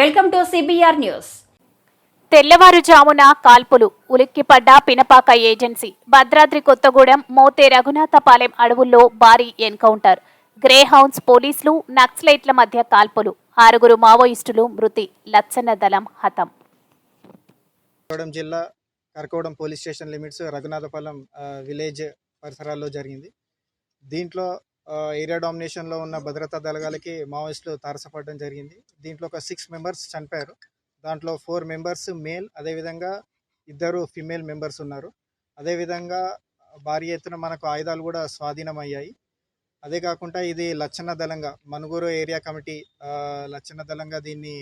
Welcome to CBR news తెల్లవారుజామున కాల్పులు ఉలిక్కిపడ్డ పినపాక ఏజెన్సీ భద్రాద్రి కొత్తగూడెం మోతే రఘునాథపాలెం అడవుల్లో భారీ ఎన్కౌంటర్. గ్రే హౌన్స్ పోలీసులు నక్సలైట్ల మధ్య కాల్పులు. ఆరుగురు మావోయిస్టులు మృతి. లచ్చన్న దళం హతం. కర్కోవడం జిల్లా కర్కోవడం police station limits Raghunathapalem village పరిసరాల్లో జరిగింది. దీంట్లో ఏరియా డామినేషన్లో ఉన్న భద్రతా దళాలకి మావోయిస్టులు తారసపడడం జరిగింది. దీంట్లో ఒక సిక్స్ మెంబర్స్ చనిపోయారు. దాంట్లో ఫోర్ మెంబర్స్ మేల్ అదేవిధంగా ఇద్దరు ఫిమేల్ మెంబర్స్ ఉన్నారు. అదేవిధంగా భారీ ఎత్తున మనకు ఆయుధాలు కూడా స్వాధీనం అయ్యాయి అదే కాకుండా ఇది లచ్చన్న దళంగా మనుగూరు ఏరియా కమిటీ లచ్చన్న దళంగా దీన్ని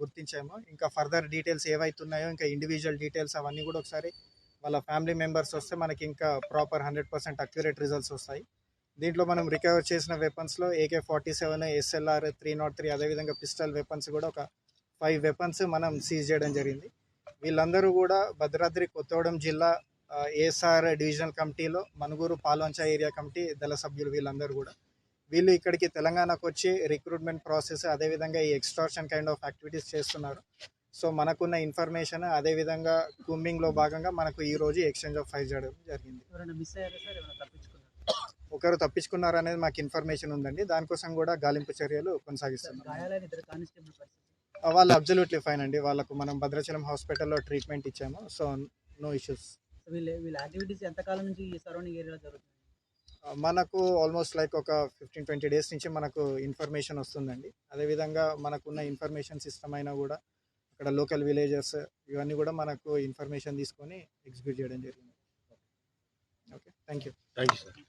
గుర్తించాము. ఇంకా ఫర్దర్ డీటెయిల్స్ ఏవైతున్నాయో ఇంకా ఇండివిజువల్ డీటెయిల్స్ అవన్నీ కూడా ఒకసారి వాళ్ళ ఫ్యామిలీ మెంబర్స్ వస్తే మనకి ఇంకా proper hundred percent accurate results వస్తాయి. దీంట్లో మనం రికవర్ చేసిన వెపన్స్లో AK forty seven SLR three not three అదేవిధంగా పిస్టల్ వెపన్స్ కూడా ఒక ఫైవ్ వెపన్స్ మనం సీజ్ చేయడం జరిగింది. వీళ్ళందరూ కూడా భద్రాద్రి కొత్తగూడెం జిల్లా ఏఎస్ఆర్ డివిజనల్ కమిటీలో మనుగూరు పాలోంచా ఏరియా కమిటీ దళ సభ్యులు వీళ్ళందరూ కూడా. వీళ్ళు ఇక్కడికి తెలంగాణకు వచ్చి రిక్రూట్మెంట్ ప్రాసెస్ అదేవిధంగా ఈ ఎక్స్ట్రాషన్ కైండ్ ఆఫ్ యాక్టివిటీస్ చేస్తున్నారు. సో మనకున్న ఇన్ఫర్మేషన్ అదేవిధంగా కుమ్మింగ్లో భాగంగా మనకు ఈ రోజు ఎక్స్చేంజ్ ఆఫ్ ఫైవ్ చేయడం జరిగింది. ఒకరు తప్పించుకున్నారు అనేది మాకు ఇన్ఫర్మేషన్ ఉందండి. దానికోసం కూడా గాలింపు చర్యలు కొనసాగిస్తున్నాం వాళ్ళు అబ్జల్యూట్లీ ఫైన్ అండి. వాళ్ళకు మనం భద్రాచలం హాస్పిటల్లో ట్రీట్మెంట్ ఇచ్చాము. So no issues. సో వీళ్ళ వీళ్ళ యాక్టివిటీస్ ఎంతకాలం నుంచి ఈ సరౌండింగ్ ఏరియాలో జరుగుతుంది మనకు ఆల్మోస్ట్ లైక్ ఒక ఫిఫ్టీన్ ట్వంటీ డేస్ నుంచి మనకు ఇన్ఫర్మేషన్ వస్తుందండి. అదేవిధంగా మనకున్న ఇన్ఫర్మేషన్ సిస్టమ్ అయినా కూడా అక్కడ లోకల్ విలేజెస్ ఇవన్నీ కూడా మనకు ఇన్ఫర్మేషన్ తీసుకొని ఎగ్జిక్యూట్ చేయడం జరిగింది. Okay. Thank you thank you sir.